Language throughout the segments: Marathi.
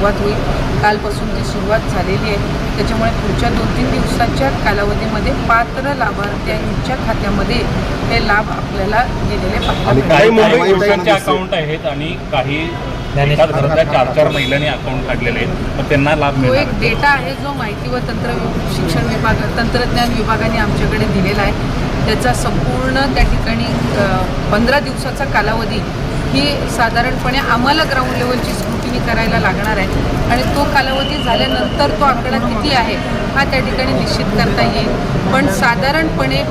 सुरुवात होईल. कालपासून ती सुरुवात झालेली आहे त्याच्यामुळे पुढच्या दोन तीन दिवसाच्या कालावधीमध्ये पात्र लाभार्थ्यांच्या खात्यामध्ये हे लाभ आपल्याला मुंबई अकाउंट आहेत आणि काही चार चार महिलांनी अकाउंट काढलेले आहेत. मग त्यांना लाभ तो मिळणार एक डेटा आहे जो माहिती व तंत्र शिक्षण विभाग तंत्रज्ञान विभागाने आमच्याकडे दिलेला आहे. त्याचा संपूर्ण त्या ठिकाणी पंधरा दिवसाचा कालावधी ही साधारणपणे आम्हाला ग्राउंड लेवलची स्क्रुटिनी करायला लागणार आहे. आणि तो कालावधी झाल्यानंतर तो आकडा किती आहे हा त्या ठिकाणी निश्चित करता येईल. पण साधारणपणे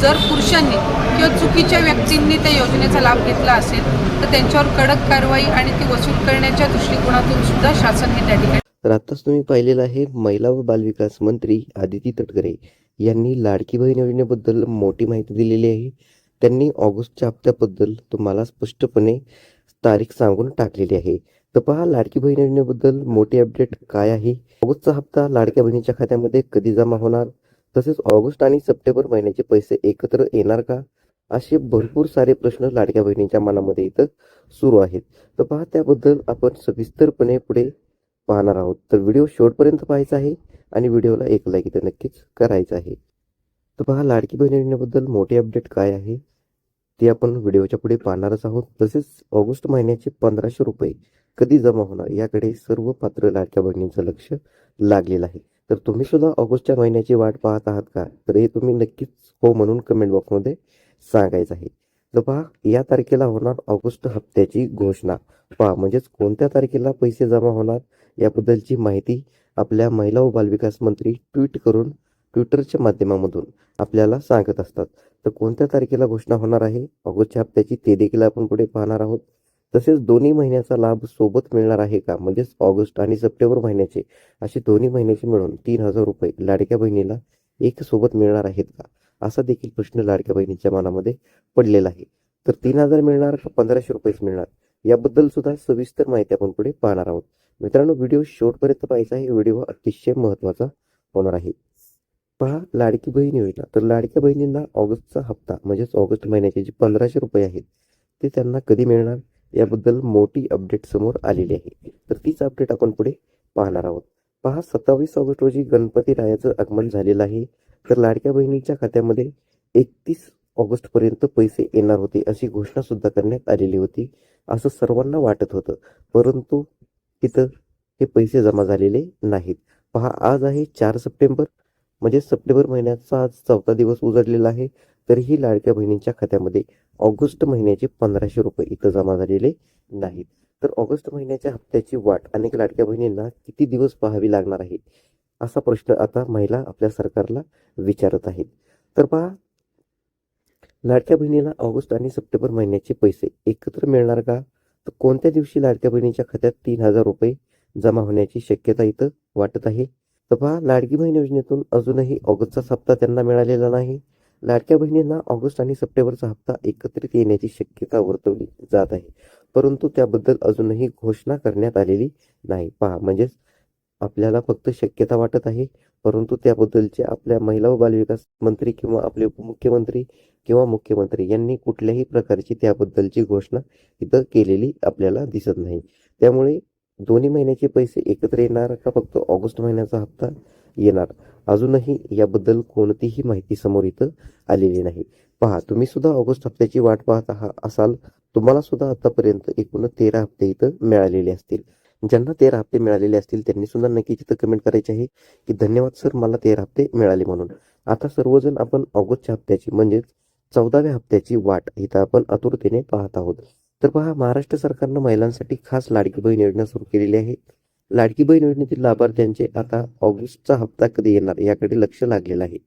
जर पुरुषांनी किंवा चुकीच्या व्यक्तींनी त्या योजनेचा लाभ घेतला असेल तर त्यांच्यावर कडक कारवाई आणि ती वसूल करण्याच्या दृष्टिकोनातून सुद्धा शासन हे त्या ठिकाणी तर आत्ताच तुम्ही पाहिलेलं आहे महिला व बालविकास मंत्री आदिती तटकरे यांनी लाडकी बहीण योजनेबद्दल मोठी माहिती दिलेली आहे. त्यांनी ऑगस्टच्या हप्त्याबद्दल तुम्हाला स्पष्टपणे तारीख सांगून टाकलेली आहे. तर पहा लाडकी बहीण योजनेबद्दल मोठी अपडेट काय आहे? ऑगस्टचा हप्ता लाडक्या बहिणीच्या खात्यामध्ये कधी जमा होणार? तसेच ऑगस्ट आणि सप्टेंबर महिन्याचे पैसे एकत्र येणार का? असे भरपूर सारे प्रश्न लाडक्या बहिणीच्या मनामध्ये इथं सुरू आहेत. तर पहा त्याबद्दल आपण सविस्तरपणे पुढे पाहणार आहोत. तर व्हिडिओ शेवटपर्यंत पाहायचा आहे आणि व्हिडिओला एक लाईक इथं नक्कीच करायचं आहे. तर पहा लाडकी बहीण योजनेबद्दल मोठी अपडेट काय आहे? ते आपण व्हिडिओच्या पुढे पाहणारच आहोत. तसेच ऑगस्ट महिन्याचे पंधराशे रुपये कधी जमा होणार याकडे सर्व पात्र लाडक्या बहिणींचं लक्ष लागलेलं आहे. तर तुम्ही सुद्धा ऑगस्टच्या महिन्याची वाट पाहत आहात का? तर हे तुम्ही नक्कीच हो म्हणून कमेंट बॉक्समध्ये सांगायचं आहे. तर पहा या तारखेला होणार ऑगस्ट हप्त्याची घोषणा. पहा म्हणजेच कोणत्या तारखेला पैसे जमा होणार याबद्दलची माहिती आपल्या महिला व बालविकास मंत्री ट्विट करून ट्विटरच्या माध्यमामधून आपल्याला सांगत असतात. तर कोणत्या तारखेला घोषणा होणार आहे? ऑगस्टच्या हप्त्याची ते देखील आपण पुढे पाहणार आहोत. तसेच दोन्ही महिन्याचा लाभ सोबत मिळणार आहे का? म्हणजेच ऑगस्ट आणि सप्टेंबर महिन्याचे असे दोन्ही महिन्याचे मिळून तीन हजार रुपये लाडक्या बहिणीला एक सोबत मिळणार आहेत का? असा देखील प्रश्न लाडक्या बहिणीच्या मनामध्ये पडलेला आहे. तर तीन हजार मिळणार का पंधराशे रुपयेच मिळणार? याबद्दल सुद्धा सविस्तर माहिती आपण पुढे पाहणार आहोत. मित्रांनो व्हिडिओ शेवटपर्यंत पाहायचा आहे. व्हिडिओ अतिशय महत्त्वाचा होणार आहे. पहा लाडकी बहीण योजना. तर लाडक्या बहिणींना ऑगस्टचा हप्ता म्हणजेच ऑगस्ट महिन्याचे जे पंधराशे रुपये आहेत ते त्यांना कधी मिळणार? याबद्दल मोठी अपडेट समोर आलेली आहे. तर तीच अपडेट आपण पुढे पाहणार आहोत. पहा सत्तावीस ऑगस्ट रोजी गणपती रायाचं आगमन झालेलं आहे. तर लाडक्या बहिणीच्या खात्यामध्ये एकतीस ऑगस्टपर्यंत पैसे येणार होते अशी घोषणा सुद्धा करण्यात आलेली होती. असं सर्वांना वाटत होतं. परंतु तिथं हे पैसे जमा झालेले नाहीत. पहा आज आहे चार सप्टेंबर. म्हणजे सप्टेंबर महिन्याचा आज चौथा दिवस उजडलेला आहे. तरीही लाडक्या बहिणींच्या खात्यामध्ये ऑगस्ट महिन्याचे पंधराशे रुपये इथं जमा झालेले नाहीत. तर ऑगस्ट महिन्याच्या हप्त्याची वाट अनेक लाडक्या बहिणींना किती दिवस पाहावी लागणार आहे? असा प्रश्न आता महिला आपल्या सरकारला विचारत आहेत. तर पहा लाडक्या बहिणीला ऑगस्ट आणि सप्टेंबर महिन्याचे पैसे एकत्र मिळणार का? तर कोणत्या दिवशी लाडक्या बहिणीच्या खात्यात तीन हजार रुपये जमा होण्याची शक्यता इथं वाटत आहे? तर पहा लाडकी बहीण योजनेतून अजूनही ऑगस्टचा हप्ता त्यांना मिळालेला नाही. लाडक्या बहिणींना ऑगस्ट आणि सप्टेंबरचा हप्ता एकत्रित येण्याची शक्यता वर्तवली जात आहे. परंतु त्याबद्दल अजूनही घोषणा करण्यात आलेली नाही. पहा म्हणजेच आपल्याला फक्त शक्यता वाटत आहे परंतु त्याबद्दलचे आपल्या महिला व बालविकास मंत्री किंवा आपले उपमुख्यमंत्री किंवा मुख्यमंत्री यांनी कुठल्याही प्रकारची त्याबद्दलची घोषणा इथं केलेली आपल्याला दिसत नाही. त्यामुळे दोन्ही महिन्याचे पैसे एकत्र येणार का फक्त ऑगस्ट महिन्याचा हप्ता येणार? अजूनही याबद्दल कोणतीही माहिती समोर इथं आलेली नाही. पहा तुम्ही सुद्धा ऑगस्ट हप्त्याची वाट पाहत आहात असाल तुम्हाला सुद्धा आतापर्यंत एकूण तेरा हप्ते इथं मिळालेले असतील. ज्यांना तेरा हप्ते मिळालेले असतील त्यांनी सुद्धा नक्कीच इथं कमेंट करायचे आहे की धन्यवाद सर मला तेरा हप्ते मिळाले म्हणून. आता सर्वजण आपण ऑगस्टच्या हप्त्याची म्हणजेच चौदाव्या हप्त्याची वाट इथं आपण आतुरतेने पाहत आहोत. तर पहा महाराष्ट्र सरकारनं महिलांसाठी खास लाडकी बहीण योजना सुरू केलेली आहे. लाडकी बहीण योजनेतील लाभार्थ्यांचे आता ऑगस्टचा हप्ता कधी येणार याकडे लक्ष लागलेलं आहे.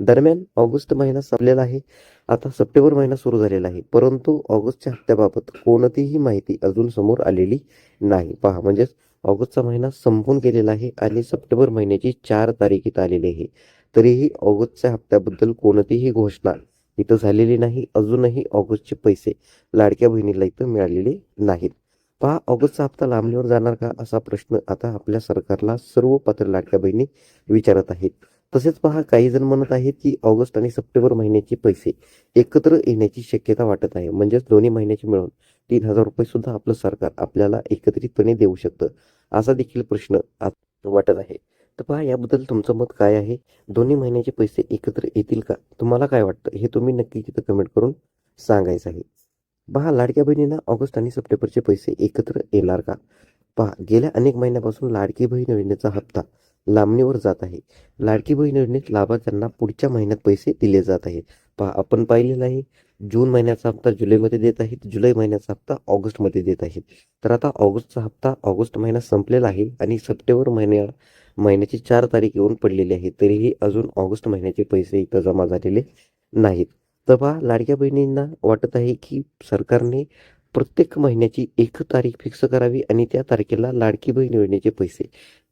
दरम्यान ऑगस्ट महिना संपलेला आहे. आता सप्टेंबर महिना सुरू झालेला आहे. परंतु ऑगस्टच्या हप्त्याबाबत कोणतीही माहिती अजून समोर आलेली नाही. पहा म्हणजेच ऑगस्टचा महिना संपून गेलेला आहे आणि सप्टेंबर महिन्याची चार तारीख इथं आलेली आहे. तरीही ऑगस्टच्या हप्त्याबद्दल कोणतीही घोषणा इथं झालेली नाही अजूनही ऑगस्टचे पैसे लाडक्या बहिणीला इथं मिळालेले नाहीत. पहा ऑगस्टचा हप्ता लांबणीवर जाणार का असा प्रश्न आता आपल्या सरकारला सर्व पात्र लाडक्या बहिणी विचारत आहेत. तसेच पहा काही जण म्हणत आहेत की ऑगस्ट आणि सप्टेंबर महिन्याचे पैसे एकत्र येण्याची शक्यता वाटत आहे. म्हणजेच दोन्ही महिन्याचे मिळून तीन हजार रुपये सुद्धा आपलं सरकार आपल्याला एकत्रितपणे देऊ शकतं असा देखील प्रश्न वाटत आहे. तर पहा याबद्दल तुमचं मत काय आहे? दोन्ही महिन्याचे पैसे एकत्र येतील का? तुम्हाला काय वाटतं? हे तुम्ही नक्की तिथं कमेंट करून सांगायचं आहे. पहा लाडक्या बहिणींना ऑगस्ट आणि सप्टेंबरचे पैसे एकत्र येणार का? पहा गेल्या अनेक महिन्यापासून लाडकी बहीण योजनेचा हप्ता लांबणीवर जात आहे. लाडकी बहीण योजनेत लाभार्थ्यांना पुढच्या महिन्यात पैसे दिले जात आहेत. पहा आपण पाहिलेलं आहे जून महिन्याचा हप्ता जुलैमध्ये देत आहेत जुलै महिन्याचा हप्ता ऑगस्टमध्ये देत आहेत. तर आता ऑगस्टचा हप्ता ऑगस्ट महिना संपलेला आहे आणि सप्टेंबर महिन्या महिन्याची चार तारीख येऊन पडलेली आहे तरीही अजून ऑगस्ट महिन्याचे पैसे इथं जमा झालेले नाहीत. तर पहा लाडक्या बहिणींना वाटत आहे की सरकारने प्रत्येक महिन्याची एक तारीख फिक्स करावी आणि त्या तारखेला लाडकी बहीण योजनेचे पैसे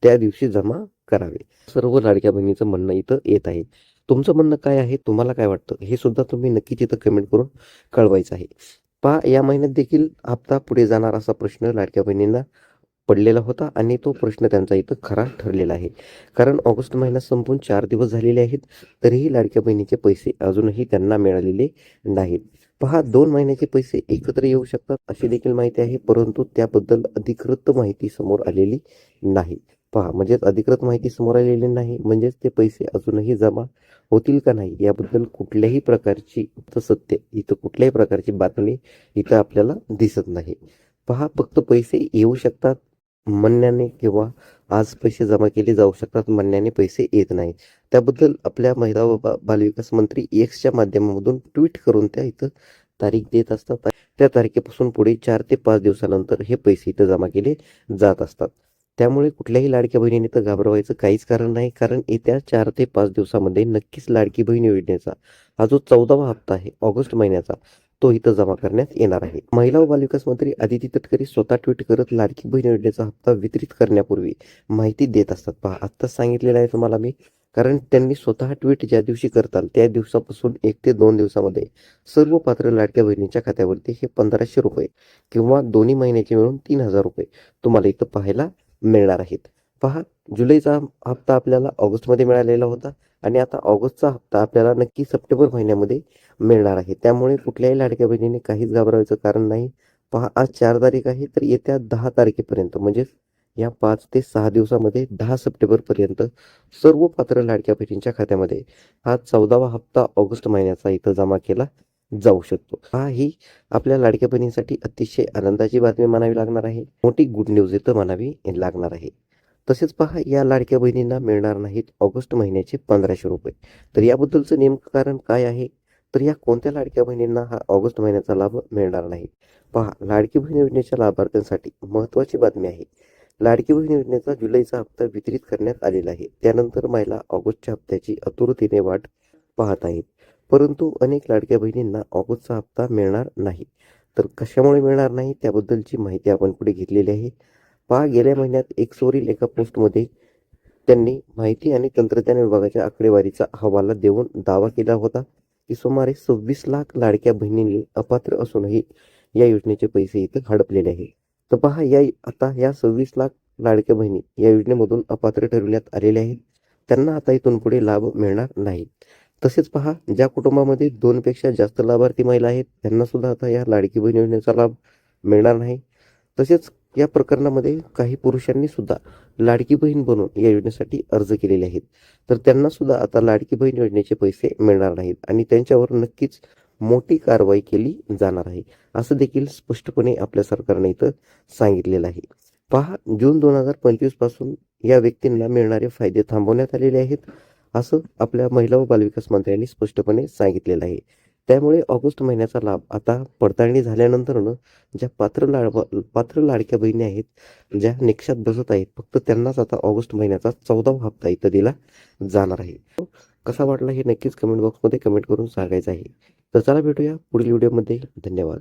त्या दिवशी जमा करावे. सर्व लाडक्या बहिणीचं म्हणणं इथं येत आहे. तुमचं म्हणणं काय आहे? तुम्हाला काय वाटतं? हे सुद्धा तुम्ही नक्कीच इथं कमेंट करून कळवायचं आहे. पहा या महिन्यात देखील हप्ता पुढे जाणार असा प्रश्न लाडक्या बहिणींना पडलेला होता आणि तो प्रश्न त्यांचा इथं खरा ठरलेला आहे. कारण ऑगस्ट महिना संपून चार दिवस झालेले आहेत तरीही लाडक्या बहिणीचे पैसे अजूनही त्यांना मिळालेले नाहीत. पहा दोन महिन्याचे पैसे एकत्र येऊ शकतात अशी देखील माहिती आहे परंतु त्याबद्दल अधिकृत माहिती समोर आलेली नाही. पहा म्हणजेच अधिकृत माहिती समोर आलेली नाही म्हणजेच ते पैसे अजूनही जमा होतील का नाही याबद्दल कुठल्याही प्रकारची इथं सत्य इथं कुठल्याही प्रकारची बातमी इथं आपल्याला दिसत नाही. पहा फक्त पैसे येऊ शकतात म्हणण्याने किंवा आज पैसे जमा केले जाऊ शकतात म्हणण्याने पैसे येत नाही त्याबद्दल आपल्या महिला व बा- बालविकास मंत्री एक्सच्या माध्यमामधून ट्विट करून त्या इथं तारीख देत असतात. त्या तारखेपासून पुढे चार ते पाच दिवसानंतर हे पैसे इथं जमा केले जात असतात. त्यामुळे कुठल्याही लाडक्या बहिणीने तर घाबरवायचं काहीच कारण नाही कारण येत्या चार ते पाच दिवसामध्ये नक्कीच लाडकी बहीण योजनेचा हा जो चौदावा हप्ता आहे ऑगस्ट महिन्याचा तो इथं जमा करण्यात येणार आहे. महिला व बालविकास मंत्री आदिती तटकरे स्वतः ट्विट करत लाडकी बहीण योजनेचा हप्ता वितरित करण्यापूर्वी माहिती देत असतात. पहा आत्ताच सांगितलेलं आहे तुम्हाला मी कारण त्यांनी स्वतः ट्विट ज्या दिवशी करताल त्या दिवसापासून एक ते दोन दिवसामध्ये सर्व पात्र लाडक्या बहिणीच्या खात्यावरती हे पंधराशे रुपये किंवा दोन्ही महिन्याचे मिळून तीन हजार रुपये तुम्हाला इथं पाहायला मिळणार आहेत. पहा जुलैचा हप्ता आपल्याला ऑगस्टमध्ये मिळालेला होता आणि आता ऑगस्टचा हप्ता आपल्याला नक्की सप्टेंबर महिन्यामध्ये मिळणार आहे. त्यामुळे कुठल्याही लाडक्या बहिणीने काहीच घाबरायचं कारण नाही. पहा आज चार तारीख आहे तर येत्या दहा तारखेपर्यंत म्हणजेच या पाच ते सहा दिवसामध्ये दहा सप्टेंबरपर्यंत सर्व पात्र लाडक्या बहिणींच्या खात्यामध्ये हा चौदावा हप्ता ऑगस्ट महिन्याचा इथं जमा केला जाऊ शकतो. हा ही आपल्या लाडक्या बहिणींसाठी अतिशय आनंदाची बातमी म्हणावी लागणार आहे. मोठी गुड न्यूज इथं म्हणावी लागणार आहे. तसेच पहा या लाडक्या बहिणींना मिळणार नाहीत ऑगस्ट महिन्याचे पंधराशे रुपये. तर याबद्दलचं नेमकं कारण काय आहे? तर या कोणत्या लाडक्या बहिणींना हा ऑगस्ट महिन्याचा लाभ मिळणार नाही? पहा लाडकी बहीण योजनेच्या लाभार्थ्यांसाठी महत्त्वाची बातमी आहे. लाडकी बहीण योजनेचा जुलैचा हप्ता वितरित करण्यात आलेला आहे. त्यानंतर महिला ऑगस्टच्या हप्त्याची आतुरतेने वाट पाहत आहेत. परंतु अनेक लाडक्या बहिणींना ऑगस्टचा हप्ता मिळणार नाही. तर कशामुळे मिळणार नाही? त्याबद्दलची माहिती आपण पुढे घेतलेली आहे. पहा गेल्या महिन्यात एक्सवरील एका पोस्टमध्ये त्यांनी माहिती आणि तंत्रज्ञान विभागाच्या आकडेवारीचा हवाला देऊन दावा केला होता की सुमारे सव्वीस लाख लाडक्या बहिणींनी अपात्र असूनही या योजनेचे पैसे इथं हडपलेले आहे. तर पहा या आता या सव्वीस लाख लाडक्या बहिणी या योजनेमधून अपात्र ठरविण्यात आलेल्या आहेत. त्यांना आता इथून पुढे लाभ मिळणार नाही. तसेच पहा ज्या कुटुंबामध्ये दोनपेक्षा जास्त लाभार्थी महिला आहेत त्यांना सुद्धा आता या लाडकी बहीण योजनेचा लाभ मिळणार नाही. तसेच या प्रकरणामध्ये काही पुरुषांनी सुद्धा लाडकी बहीण बनून या योजनेसाठी अर्ज केलेले आहेत. तर त्यांना सुद्धा आता लाडकी बहीण योजनेचे पैसे मिळणार नाहीत आणि त्यांच्यावर नक्कीच मोठी कारवाई केली जाणार आहे असं देखील स्पष्टपणे आपल्या सरकारने इथं सांगितलेलं आहे. पहा जून दोन हजार पंचवीसपासून या व्यक्तींना मिळणारे फायदे थांबवण्यात आलेले आहेत असं आपल्या महिला व बालविकास मंत्र्यांनी स्पष्टपणे सांगितलेलं आहे. त्यामुळे ऑगस्ट महिन्याचा लाभ आता पडताळणी झाल्यानंतरनं ज्या पात्र लाड पात्र लाडक्या बहिणी आहेत ज्या निकषात बसत आहेत फक्त त्यांनाच आता ऑगस्ट महिन्याचा चौदावा हप्ता इथं दिला जाणार आहे. कसा वाटला हे नक्कीच कमेंट बॉक्समध्ये कमेंट करून सांगायचं आहे. तर चला भेटूया पुढील व्हिडिओमध्ये धन्यवाद.